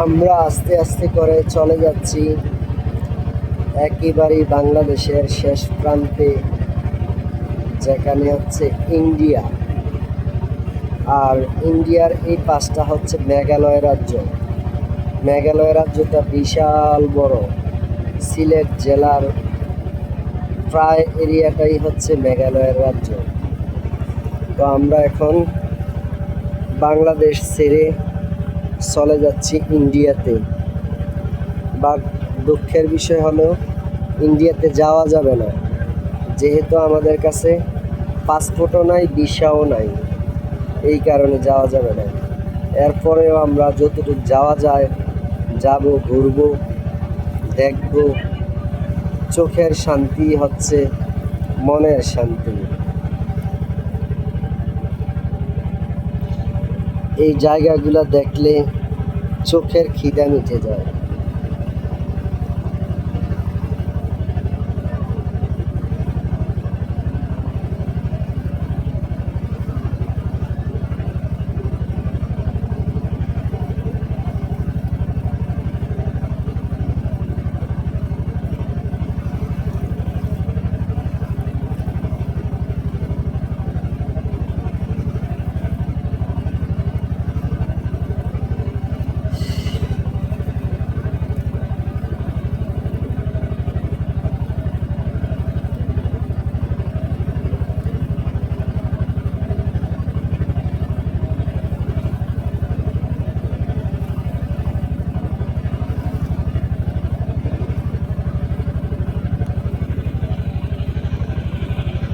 আমরা আস্তে আস্তে করে চলে যাচ্ছি একেবারেই বাংলাদেশের শেষ প্রান্তে, যেখানে হচ্ছে ইন্ডিয়া। আর ইন্ডিয়ার এই পাশটা হচ্ছে মেঘালয় রাজ্য। মেঘালয় রাজ্যটা বিশাল বড়। সিলেট জেলার প্রায় এরিয়াটাই হচ্ছে মেঘালয়ের রাজ্য। তো আমরা এখন বাংলাদেশ ছেড়ে চলে যাচ্ছি ইন্ডিয়াতে। বা দুঃখের বিষয় হলো, ইন্ডিয়াতে যাওয়া যাবে না। যেহেতু আমাদের কাছে পাসপোর্টও নাই, ভিসাও নাই, এই কারণে যাওয়া যাবে না। এরপরেও আমরা যতটুকু যাওয়া যায়, যাব, ঘুরবো, দেখব, চোখের শান্তি হচ্ছে, মনের শান্তি। এই জায়গাগুলো দেখলে চোখের খিদা মিটে যায়।